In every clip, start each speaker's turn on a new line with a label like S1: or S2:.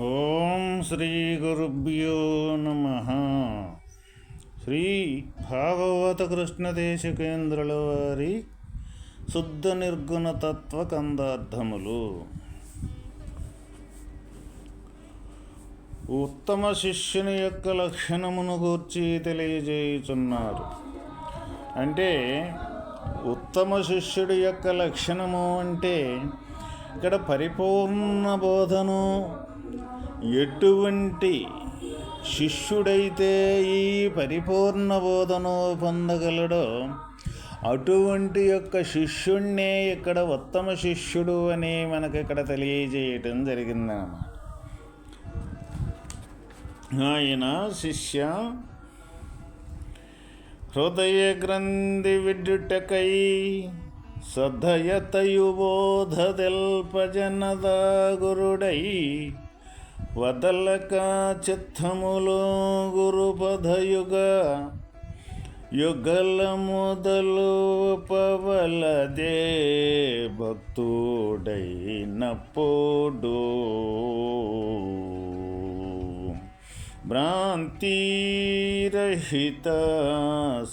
S1: ఓం శ్రీ గురుభ్యో నమ. శ్రీ భాగవత కృష్ణ దేశకేంద్రుల వారి శుద్ధ నిర్గుణ తత్వ కందార్థములు. ఉత్తమ శిష్యుని యొక్క లక్షణమును గూర్చి తెలియజేయుచున్నారు. అంటే ఉత్తమ శిష్యుడి యొక్క లక్షణము అంటే ఇక్కడ పరిపూర్ణ బోధను ఎటువంటి శిష్యుడైతే ఈ పరిపూర్ణ బోధను పొందగలడో అటువంటి యొక్క శిష్యుణ్ణే ఇక్కడ ఉత్తమ శిష్యుడు అని మనకి ఇక్కడ తెలియజేయటం జరిగిందన్నమాట. ఆయన శిష్య హృదయ గ్రంథి విడ్డుటకై సద్ధయతయుబోధదెల్పజనద గురుడై వదలక చిత్తములో గురుపదయుగ యుగల మొదలు పవలదే భక్తుడైనప్పుడు భ్రాంతిరహిత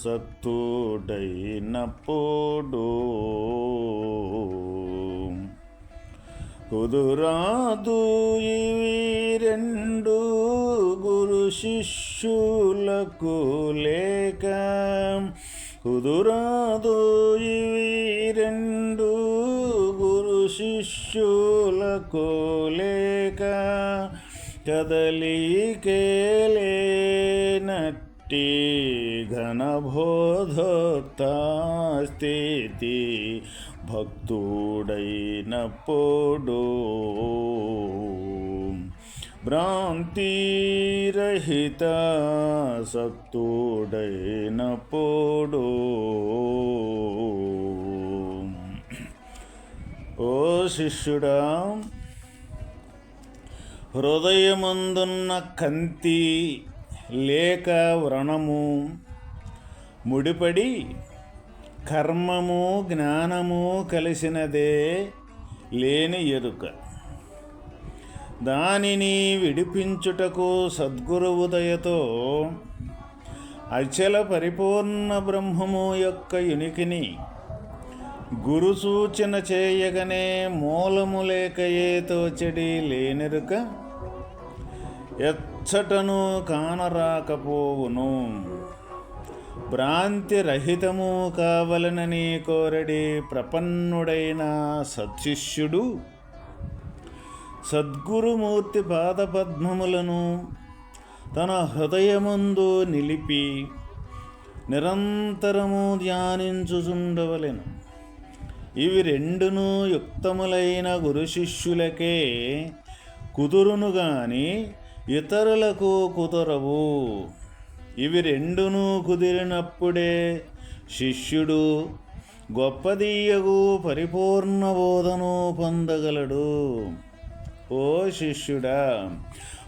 S1: సత్తుడైనప్పుడు కుదురాదు ఇవి రెండు గురు శిష్యులకు లేక. కుదురాదు ఇవి రెండు గురు శిష్యులకు లేక. కదలికేలేనట్టి ఘనబోధోక్త స్థితి భక్తుడైనప్పుడు భ్రాంతిరహిత సక్తుడైనప్పుడు ఓ శిష్యుడా హృదయమందున్న కంతి లేక వ్రణము ముడిపడి కర్మము జ్ఞానము కలిసినదే లేని ఎరుక. దానిని విడిపించుటకు సద్గురువు దయతో అచల పరిపూర్ణ బ్రహ్మము యొక్క యునికిని గురు సూచన చేయగనే మూలము లేక తోచడి చెడి లేనెరుక. ఎచ్చటను కానరాకపోవును. భ్రాంతి రహితము కావలనని కోరడి ప్రపన్నుడైన సత్శిష్యుడు సద్గురుమూర్తి పాదపద్మములను తన హృదయముందు నిలిపి నిరంతరము ధ్యానించుచుండవలెను. ఇవి రెండును యుక్తములైన గురు శిష్యులకే కుదురును గాని ఇతరులకు కుదరవు. ఇవి రెండును కుదిరినప్పుడే శిష్యుడు గొప్పదీయగు పరిపూర్ణ బోధను పొందగలడు. ఓ శిష్యుడా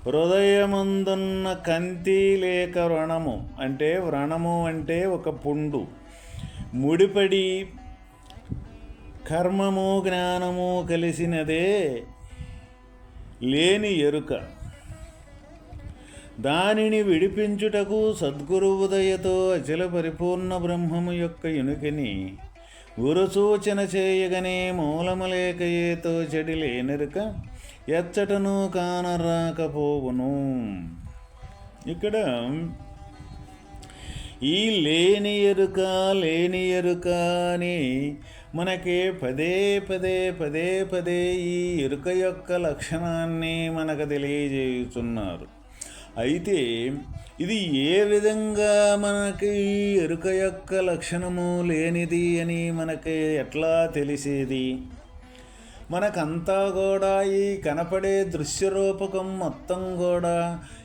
S1: హృదయమందున్న కంతి లేక వ్రణము అంటే వ్రణము అంటే ఒక పుండు. ముడిపడి కర్మము జ్ఞానము కలిసినదే లేని ఎరుక. దానిని విడిపించుటకు సద్గురువుదయతో అచల పరిపూర్ణ బ్రహ్మము యొక్క ఎనుకని గురుసూచన చేయగనే మూలమలేక ఏతో చెడి లేనెరుక ఎచ్చటను కానరాకపోవును. ఇక్కడ ఈ లేని ఎరుక లేని ఎరుక అని మనకి పదే పదే పదే పదే ఈ ఎరుక యొక్క లక్షణాన్ని మనకు తెలియజేయుచున్నారు. అయితే ఇది ఏ విధంగా మనకి ఎరుక యొక్క లక్షణము లేనిది అని మనకి ఎట్లా తెలిసేది? మనకంతా కూడా ఈ కనపడే దృశ్యరూపకం మొత్తం కూడా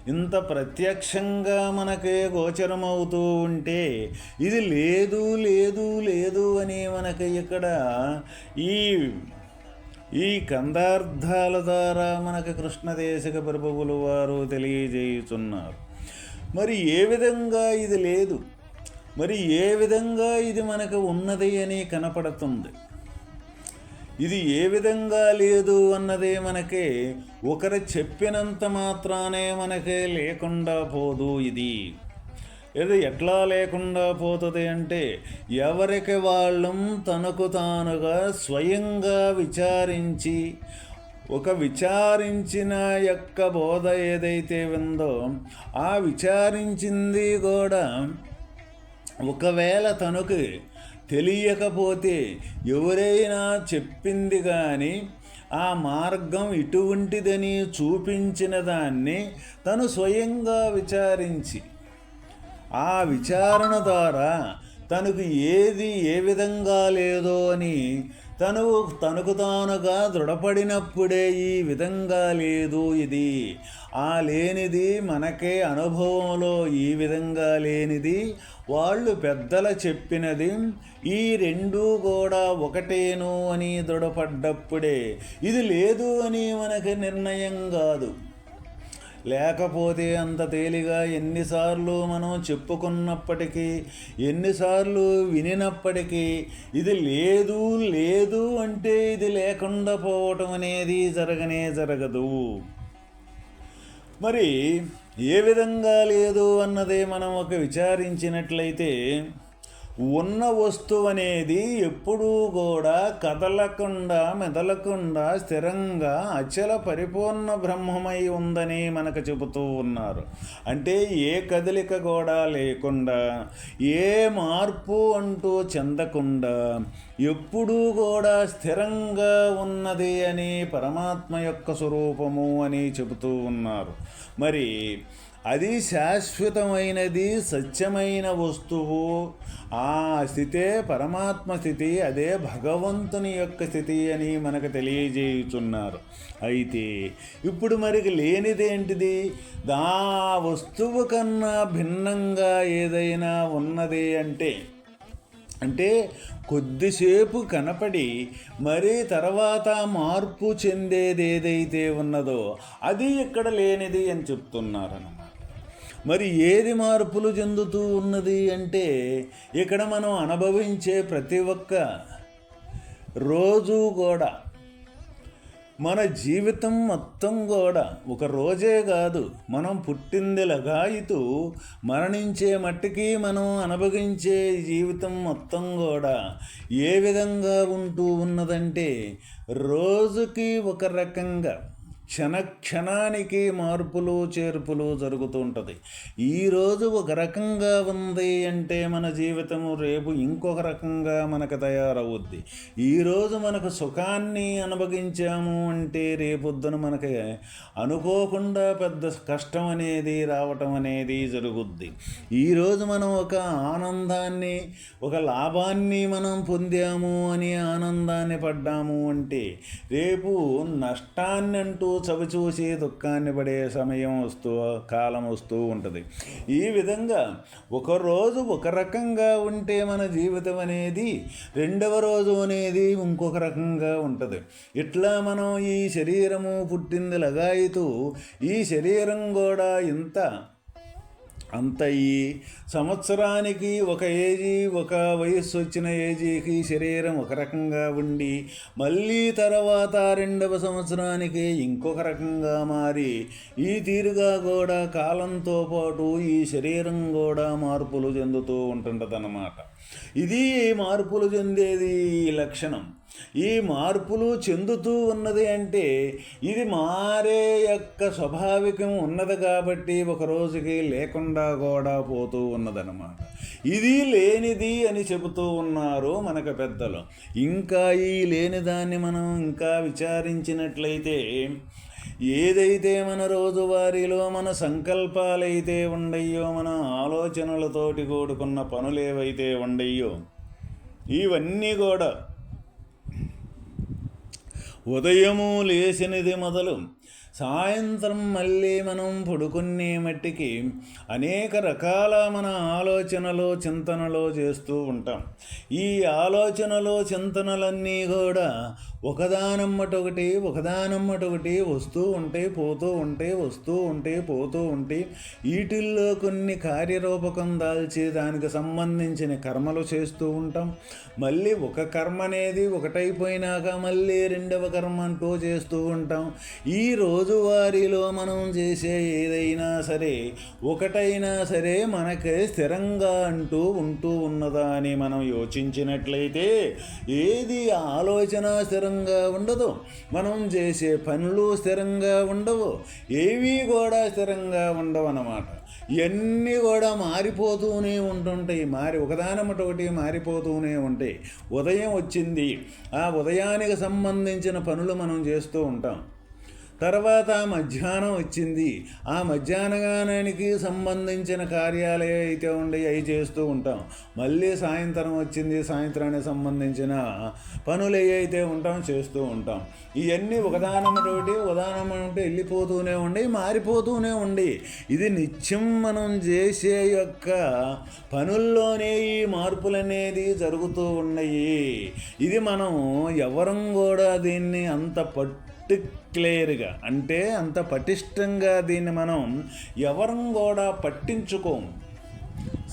S1: ఇంత ప్రత్యక్షంగా మనకే గోచరమవుతూ ఉంటే ఇది లేదు లేదు లేదు అని మనకి ఇక్కడ ఈ ఈ కందార్థాల ద్వారా మనకు కృష్ణదేశక ప్రభువులు వారు తెలియజేయుచున్నారు. మరి ఏ విధంగా ఇది లేదు? మరి ఏ విధంగా ఇది మనకు ఉన్నది అని కనపడుతుంది? ఇది ఏ విధంగా లేదు అన్నదే మనకే ఒకరు చెప్పినంత మాత్రానే మనకి లేకుండా పోదు ఇది. ఇది ఎట్లా లేకుండా పోతుంది అంటే ఎవరికి వాళ్ళం తనకు తానుగా స్వయంగా విచారించి ఒక విచారించిన యొక్క బోధ ఏదైతే ఉందో ఆ విచారించింది కూడా ఒకవేళ తనకు తెలియకపోతే ఎవరైనా చెప్పింది కానీ ఆ మార్గం ఇటువంటిదని చూపించిన దాన్ని తను స్వయంగా విచారించి ఆ విచారణ ద్వారా తనకు ఏది ఏ విధంగా లేదో అని తను తనకు తానుగా దృఢపడినప్పుడే ఈ విధంగా లేదు ఇది. ఆ లేనిది మనకే అనుభవంలో ఈ విధంగా లేనిది వాళ్ళు పెద్దల చెప్పినది ఈ రెండూ కూడా ఒకటేను అని దృఢపడ్డప్పుడే. ఇది లేదు అని మనకి నిర్ణయం కాదు. లేకపోతే అంత తేలిగా ఎన్నిసార్లు మనం చెప్పుకున్నప్పటికీ ఎన్నిసార్లు వినినప్పటికీ ఇది లేదు లేదు అంటే ఇది లేకుండా పోవటం అనేది జరగనే జరగదు. మరి ఏ విధంగా లేదు అన్నదే మనం ఒక విచారించినట్లయితే ఉన్న వస్తువు అనేది ఎప్పుడూ కూడా కదలకుండా మెదలకుండా స్థిరంగా అచల పరిపూర్ణ బ్రహ్మమై ఉందని మనకు చెబుతూ ఉన్నారు. అంటే ఏ కదలిక కూడా లేకుండా ఏ మార్పు అంటూ చెందకుండా ఎప్పుడూ కూడా స్థిరంగా ఉన్నది అని పరమాత్మ యొక్క స్వరూపము అని చెబుతూ ఉన్నారు. మరి అది శాశ్వతమైనది సత్యమైన వస్తువు. ఆ స్థితే పరమాత్మ స్థితి అదే భగవంతుని యొక్క స్థితి అని మనకు తెలియజేయుచున్నారు. అయితే ఇప్పుడు మరికి లేనిదేంటిది దా వస్తువు కన్నా భిన్నంగా ఏదైనా ఉన్నది అంటే అంటే కొద్దిసేపు కనపడి మరి తర్వాత మార్పు చెందేది ఏదైతే ఉన్నదో అది ఇక్కడ లేనిది అని చెప్తున్నారనమాట మరి ఏది మార్పులు చెందుతూ ఉన్నది అంటే ఇక్కడ మనం అనుభవించే ప్రతి ఒక్క రోజు కూడా మన జీవితం మొత్తం కూడా ఒక రోజే కాదు. మనం పుట్టింది లగాయితూ మరణించే మట్టికి మనం అనుభవించే జీవితం మొత్తం కూడా ఏ విధంగా ఉంటూ ఉన్నదంటే రోజుకి ఒక రకంగా క్షణ క్షణానికి మార్పులు చేర్పులు జరుగుతూ ఉంటుంది ఈరోజు ఒక రకంగా ఉంది అంటే మన జీవితము రేపు ఇంకొక రకంగా మనకు తయారవుద్ది. ఈరోజు మనకు సుఖాన్ని అనుభవించాము అంటే రేపొద్దున మనకి అనుకోకుండా పెద్ద కష్టం అనేది రావటం అనేది జరుగుద్ది. ఈరోజు మనం ఒక ఆనందాన్ని ఒక లాభాన్ని మనం పొందాము అని ఆనందాన్ని పడ్డాము అంటే రేపు నష్టాన్ని అంటూ చవిచూసి దుఃఖాన్ని పడే సమయం వస్తూ కాలం వస్తూ ఉంటుంది. ఈ విధంగా ఒకరోజు ఒక రకంగా ఉంటే మన జీవితం అనేది రెండవ రోజు అనేది ఇంకొక రకంగా ఉంటుంది. ఇట్లా మనం ఈ శరీరము పుట్టింది లగాయితూ ఈ శరీరం కూడా ఇంత అంత ఈ సంవత్సరానికి ఒక ఏజీ ఒక వయస్సు వచ్చిన ఏజీకి శరీరం ఒక రకంగా ఉండి మళ్ళీ తర్వాత రెండవ సంవత్సరానికి ఇంకొక రకంగా మారి ఈ తీరుగా కూడా కాలంతో పాటు ఈ శరీరం కూడా మార్పులు చెందుతూ ఉంటుందన్నమాట. ఇది మార్పులు చెందేది లక్షణం. ఈ మార్పులు చెందుతూ ఉన్నది అంటే ఇది మారే యొక్క స్వాభావికం ఉన్నది కాబట్టి ఒక రోజుకి లేకుండా కూడా పోతూ ఉన్నదన్నమాట. ఇది లేనిది అని చెబుతూ ఉన్నారు మనకు పెద్దలు. ఇంకా ఈ లేని దాన్ని మనం ఇంకా విచారించినట్లయితే ఏదైతే మన రోజువారీలో మన సంకల్పాలైతే ఉండయ్యో మన ఆలోచనలతోటి కూడుకున్న పనులేవైతే ఉండయ్యో ఇవన్నీ కూడా ఉదయము లేచినది మొదలు సాయంత్రం మళ్ళీ మనం పడుకునే మట్టికి అనేక రకాల మన ఆలోచనలు చింతనలు చేస్తూ ఉంటాం. ఈ ఆలోచనలు చింతనలన్నీ కూడా ఒకదానమ్మటొకటి ఒకదానమ్మటొకటి వస్తూ ఉంటే పోతూ ఉంటే వస్తూ ఉంటే పోతూ ఉంటే వీటిల్లో కొన్ని కార్యరూపకం దాల్చి దానికి సంబంధించిన కర్మలు చేస్తూ ఉంటాం. మళ్ళీ ఒక కర్మ అనేది ఒకటైపోయినాక మళ్ళీ రెండవ కర్మ అంటూ చేస్తూ ఉంటాం. ఈ రోజువారీలో మనం చేసే ఏదైనా సరే ఒకటైనా సరే మనకే స్థిరంగా అంటూ ఉంటూ ఉన్నదా అని మనం యోచించినట్లయితే ఏది ఆలోచన స్థిరంగా ఉండదు. మనం చేసే పనులు స్థిరంగా ఉండవు. ఏవి కూడా స్థిరంగా ఉండవు అన్నమాట ఇవన్నీ కూడా మారిపోతూనే ఉంటుంటాయి. మారి ఒకదానమట ఒకటి మారిపోతూనే ఉంటాయి. ఉదయం వచ్చింది. ఆ ఉదయానికి సంబంధించిన పనులు మనం చేస్తూ ఉంటాం. తర్వాత మధ్యాహ్నం వచ్చింది. ఆ మధ్యాహ్నగానానికి సంబంధించిన కార్యాలయం అయితే ఉండి అవి చేస్తూ ఉంటాం. మళ్ళీ సాయంత్రం వచ్చింది. సాయంత్రానికి సంబంధించిన పనులు అయితే ఉంటాం చేస్తూ ఉంటాం. ఇవన్నీ ఒకదానమ్మటోటి ఒకదానమ్మటి వెళ్ళిపోతూనే ఉండి మారిపోతూనే ఉండి. ఇది నిత్యం మనం చేసే యొక్క పనుల్లోనే ఈ మార్పులనేది జరుగుతూ ఉన్నాయి. ఇది మనం ఎవరం కూడా దీన్ని అంత పట్టు పర్టిక్యులర్గా అంటే అంత పటిష్టంగా దీన్ని మనం ఎవరం కూడా పట్టించుకోము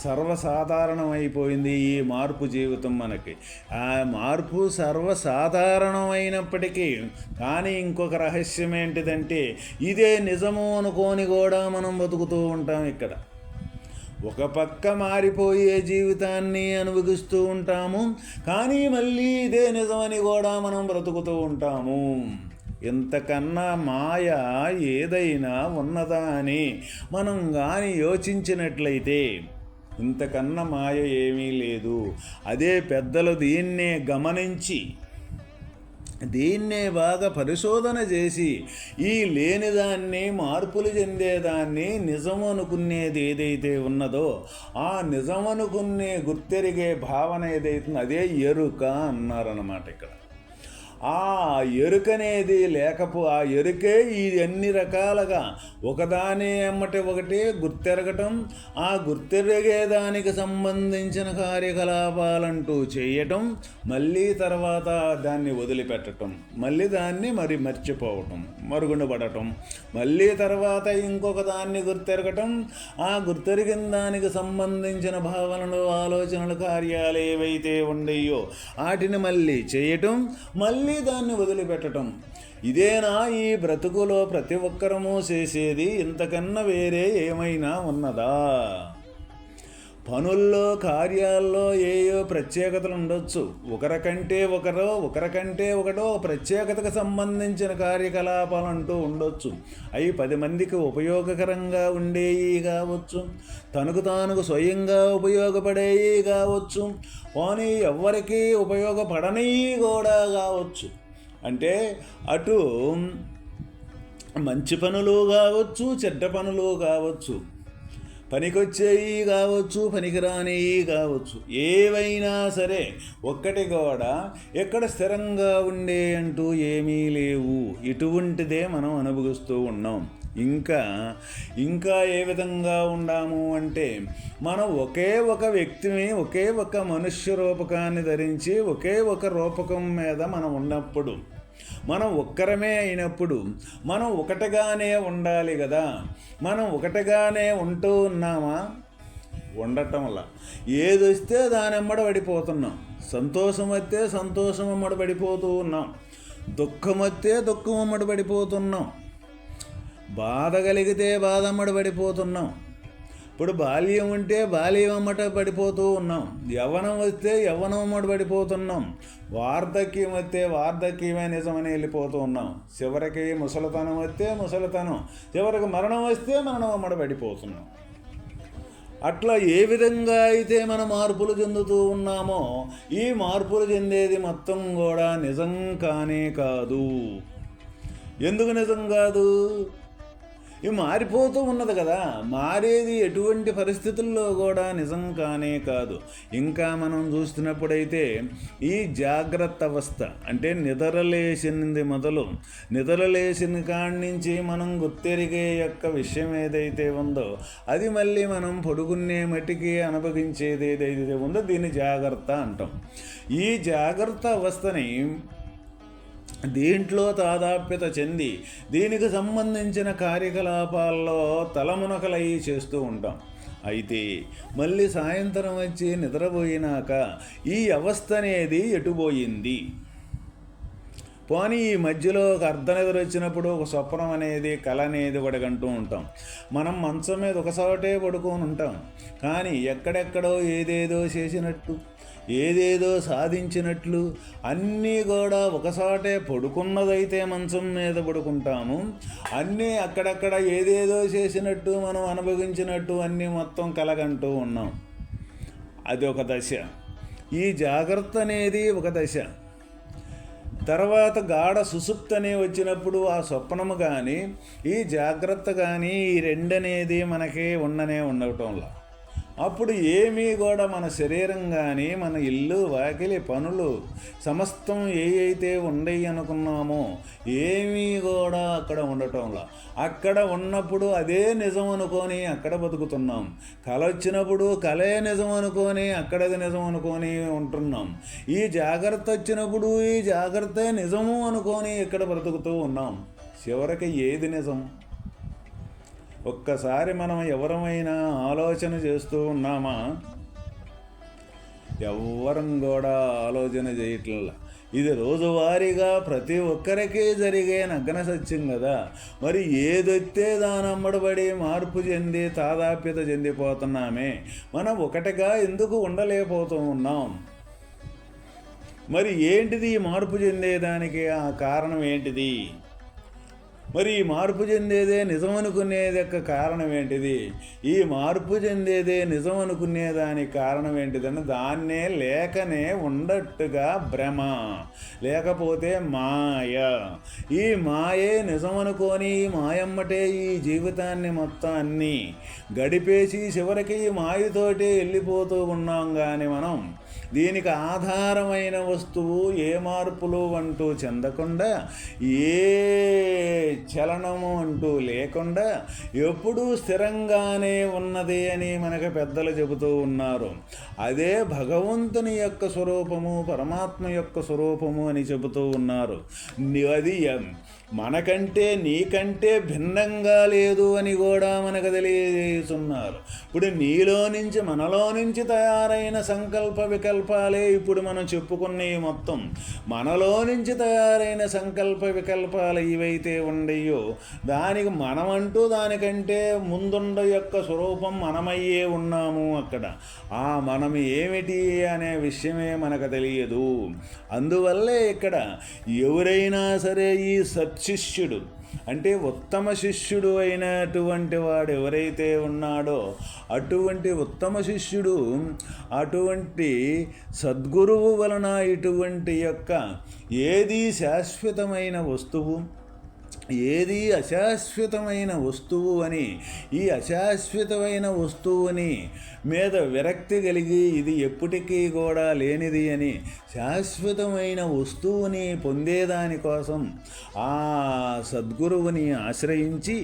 S1: సర్వసాధారణమైపోయింది ఈ మార్పు జీవితం మనకి. ఆ మార్పు సర్వసాధారణమైనప్పటికీ కానీ ఇంకొక రహస్యం ఏంటిదంటే ఇదే నిజము అనుకోని కూడా మనం బతుకుతూ ఉంటాం ఇక్కడ. ఒక పక్క మారిపోయే జీవితాన్ని అనుభవిస్తూ ఉంటాము కానీ మళ్ళీ ఇదే నిజమని కూడా మనం బ్రతుకుతూ ఉంటాము. ఇంతకన్నా మాయ ఏదైనా ఉన్నదా అని మనం కానీ యోచించినట్లయితే ఇంతకన్నా మాయ ఏమీ లేదు. అదే పెద్దలు దీన్నే గమనించి దీన్నే బాగా పరిశోధన చేసి ఈ లేనిదాన్ని మార్పులు చెందేదాన్ని నిజం అనుకునేది ఏదైతే ఉన్నదో ఆ నిజం అనుకునే గుర్తెరిగే భావన ఏదైతుందో అదే ఎరుక అన్నారన్నమాట ఇక్కడ. ఆ ఎరుకనేది లేకపో ఆ ఎరుకే ఈ అన్ని రకాలుగా. ఒకదాని ఎమ్మటి ఒకటి గుర్తెరగటం ఆ గుర్తెరిగే దానికి సంబంధించిన కార్యకలాపాలంటూ చేయటం మళ్ళీ తర్వాత దాన్ని వదిలిపెట్టడం మళ్ళీ దాన్ని మరి మర్చిపోవటం మరుగున పడటం మళ్ళీ తర్వాత ఇంకొక దాన్ని గుర్తెరగటం ఆ గుర్తెరిగిన దానికి సంబంధించిన భావనలు ఆలోచనలు కార్యాలు ఏవైతే ఉన్నాయో వాటిని మళ్ళీ చేయటం మళ్ళీ మళ్ళీ దాన్ని వదిలిపెట్టడం ఇదేనా ఈ బ్రతుకులో ప్రతి ఒక్కరము చేసేది? ఇంతకన్నా వేరే ఏమైనా ఉన్నదా? పనుల్లో కార్యాల్లో ఏయో ప్రత్యేకతలు ఉండొచ్చు? ఒకరికంటే ఒకరో ఒకరికంటే ఒకటో ప్రత్యేకతకు సంబంధించిన కార్యకలాపాలు అంటూ ఉండొచ్చు. అవి పది మందికి ఉపయోగకరంగా ఉండేవి కావచ్చు. తనకు తానుకు స్వయంగా ఉపయోగపడేవి కావచ్చు. పోనీ ఎవ్వరికీ ఉపయోగపడనివి కూడా కావచ్చు. అంటే అటు మంచి పనులు కావచ్చు చెడ్డ పనులు కావచ్చు. పనికొచ్చేవి కావచ్చు పనికిరానివి కావచ్చు. ఏవైనా సరే ఒక్కటి కూడా ఎక్కడ స్థిరంగా ఉండే అంటూ ఏమీ లేవు. ఇటువంటిదే మనం అనుభవిస్తూ ఉన్నాం. ఇంకా ఇంకా ఏ విధంగా ఉండాము అంటే మనం ఒకే ఒక వ్యక్తిని ఒకే ఒక మనుష్య రూపకాన్ని ధరించి ఒకే ఒక రూపకం మీద మనం ఉన్నప్పుడు మనం ఒక్కరమే అయినప్పుడు మనం ఒకటగానే ఉండాలి కదా. మనం ఒకటగానే ఉంటూ ఉన్నామా? ఉండటం వల్ల. ఏది వస్తే దాని ఎమ్మడ పడిపోతున్నాం. సంతోషం వస్తే సంతోషం అమ్మడ పడిపోతూ ఉన్నాం. దుఃఖం వస్తే దుఃఖం అమ్మడ పడిపోతున్నాం. బాధ కలిగితే బాధ అమ్మడ పడిపోతున్నాం. ఇప్పుడు బాల్యం ఉంటే బాల్యం అమ్మట పడిపోతూ ఉన్నాం. యవ్వనం వస్తే యవ్వనం అమ్మట పడిపోతున్నాం. వార్ధక్యం వస్తే వార్ధక్యమే నిజమని వెళ్ళిపోతూ ఉన్నాం. చివరికి ముసలితనం వస్తే ముసలితనం. చివరికి మరణం వస్తే మరణం అమ్మట పడిపోతున్నాం. అట్లా ఏ విధంగా అయితే మన మార్పులు చెందుతూ ఉన్నామో ఈ మార్పులు చెందేది మొత్తం కూడా నిజం కానే కాదు. ఎందుకు నిజం కాదు? ఇవి మారిపోతూ ఉన్నది కదా. మారేది ఎటువంటి పరిస్థితుల్లో కూడా నిజం కానే కాదు. ఇంకా మనం చూస్తున్నప్పుడైతే ఈ జాగ్రత్త అవస్థ అంటే నిద్రలేసింది మొదలు. నిద్రలేసిన కాడి నుంచి మనం గుర్తెరిగే యొక్క విషయం ఏదైతే ఉందో అది మళ్ళీ మనం పొడుగున్నే మటికి అనుభవించేది ఏదైతే ఉందో దీన్ని జాగ్రత్త అంటాం. ఈ జాగ్రత్త అవస్థని దీంట్లో తాదాప్యత చెంది దీనికి సంబంధించిన కార్యకలాపాల్లో తలమునకలై చేస్తూ ఉంటాం. అయితే మళ్ళీ సాయంత్రం వచ్చి నిద్రపోయినాక ఈ అవస్థ అనేది ఎటుపోయింది? పోనీ ఈ మధ్యలో ఒక అర్థం ఎదురొచ్చినప్పుడు ఒక స్వప్నం అనేది కళ అనేది ఒకటి అంటూ ఉంటాం. మనం మంచం మీద ఒకసాటే పడుకొని ఉంటాం. కానీ ఎక్కడెక్కడో ఏదేదో చేసినట్టు ఏదేదో సాధించినట్లు అన్నీ కూడా ఒకసాటే పడుకున్నదైతే మంచం మీద పడుకుంటాము. అన్నీ అక్కడక్కడ ఏదేదో చేసినట్టు మనం అనుభవించినట్టు అన్నీ మొత్తం కలగంటూ ఉన్నాం. అది ఒక దశ. ఈ జాగ్రత్త అనేది ఒక దశ. తర్వాత గాఢ సుసుప్తనే వచ్చినప్పుడు ఆ స్వప్నము కానీ ఈ జాగ్రత్త కానీ ఈ రెండనేది మనకి ఉండనే ఉండటంలో. అప్పుడు ఏమీ కూడా మన శరీరం కానీ మన ఇల్లు వాకిలి పనులు సమస్తం ఏ అయితే ఉండయి అనుకున్నామో ఏమీ కూడా అక్కడ ఉండటంలా. అక్కడ ఉన్నప్పుడు అదే నిజం అనుకొని అక్కడ బతుకుతున్నాం. కళ వచ్చినప్పుడు కలే నిజం అనుకొని అక్కడది నిజం అనుకొని ఉంటున్నాం. ఈ జాగ్రత్త వచ్చినప్పుడు ఈ జాగ్రత్త నిజము అనుకొని ఇక్కడ బ్రతుకుతూ ఉన్నాం. చివరికి ఏది నిజం? ఒక్కసారి మనం ఎవరమైనా ఆలోచన చేస్తూ ఉన్నామా? ఎవ్వరం కూడా ఆలోచన చేయట్ల. ఇది రోజువారీగా ప్రతి ఒక్కరికి జరిగే నగ్న సత్యం కదా. మరి ఏదొత్తే దాని అమ్మడబడి మార్పు చెంది తాదాప్యత చెందిపోతున్నామే. మనం ఒకటిగా ఎందుకు ఉండలేకపోతూ ఉన్నాం? మరి ఏంటిది మార్పు చెందేదానికి ఆ కారణం ఏంటిది? మరి ఈ మార్పు చెందేదే నిజం అనుకునేది యొక్క కారణం ఏంటిది? ఈ మార్పు చెందేదే నిజం అనుకునేదానికి కారణం ఏంటిదని దాన్నే లేకనే ఉండట్టుగా భ్రమ. లేకపోతే మాయ. ఈ మాయే నిజం అనుకొని ఈ మాయమ్మటే ఈ జీవితాన్ని మొత్తాన్ని గడిపేసి చివరికి ఈ మాయతోటే వెళ్ళిపోతూ ఉన్నాం కానీ మనం. దీనికి ఆధారమైన వస్తువు ఏ మార్పులు అంటూ చెందకుండా ఏ చలనము అంటూ లేకుండా ఎప్పుడూ స్థిరంగానే ఉన్నది అని మనకు పెద్దలు చెబుతూ ఉన్నారు. అదే భగవంతుని యొక్క స్వరూపము పరమాత్మ యొక్క స్వరూపము అని చెబుతూ ఉన్నారు. అది మనకంటే నీకంటే భిన్నంగా లేదు అని కూడా మనకు తెలియజేస్తున్నారు. ఇప్పుడు నీలో నుంచి మనలో నుంచి తయారైన సంకల్ప వికల్పాలే ఇప్పుడు మనం చెప్పుకునే మొత్తం. మనలో నుంచి తయారైన సంకల్ప వికల్పాలు ఏవైతే ఉండయో దానికి మనమంటూ దానికంటే ముందుండ యొక్క స్వరూపం మనమయ్యే ఉన్నాము అక్కడ. ఆ మనం ఏమిటి అనే విషయమే మనకు తెలియదు. అందువల్లే ఇక్కడ ఎవరైనా సరే ఈ సత్ సత్శిష్యుడు అంటే ఉత్తమ శిష్యుడు అయినటువంటి వాడు ఎవరైతే ఉన్నాడో అటువంటి ఉత్తమ శిష్యుడు అటువంటి సద్గురువు వలన ఇటువంటి యొక్క ఏది శాశ్వతమైన వస్తువు ఏది అశాశ్వతమైన వస్తువు అని ఈ అశాశ్వతమైన వస్తువుని మీద విరక్తి కలిగి ఇది ఎప్పటికీ కూడా లేనిది అని శాశ్వతమైన వస్తువుని పొందేదాని కోసం ఆ సద్గురువుని ఆశ్రయించి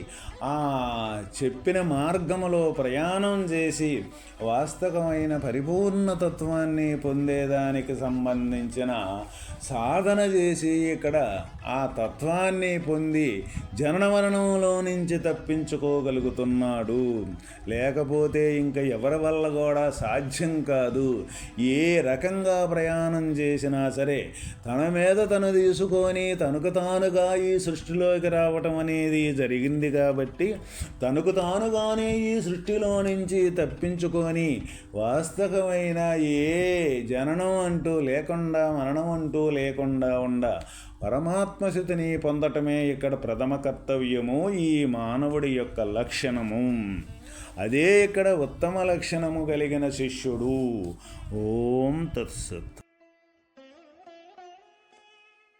S1: ఆ చెప్పిన మార్గములో ప్రయాణం చేసి వాస్తవమైన పరిపూర్ణతత్వాన్ని పొందేదానికి సంబంధించిన సాధన చేసి ఇక్కడ ఆ తత్వాన్ని పొంది జననమరణంలో నుంచి తప్పించుకోగలుగుతున్నాడు. లేకపోతే ఇంకా ఎవరి వల్ల కూడా సాధ్యం కాదు. ఏ రకంగా ప్రయాణం చేసినా సరే తన మీద తను తీసుకొని తనకు తానుగా ఈ సృష్టిలోకి రావటం అనేది జరిగింది కాబట్టి తనకు తానుగానే ఈ సృష్టిలో నుంచి తప్పించుకొని వాస్తవమైన ఏ జననం అంటూ లేకుండా మరణం అంటూ లేకుండా ఉండ పరమాత్మ స్థితిని పొందటమే ఇక్కడ ప్రథమ కర్తవ్యము ఈ మానవుడి యొక్క లక్షణము. అదే ఇక్కడ ఉత్తమ లక్షణము కలిగిన శిష్యుడు. ఓం తత్సత్.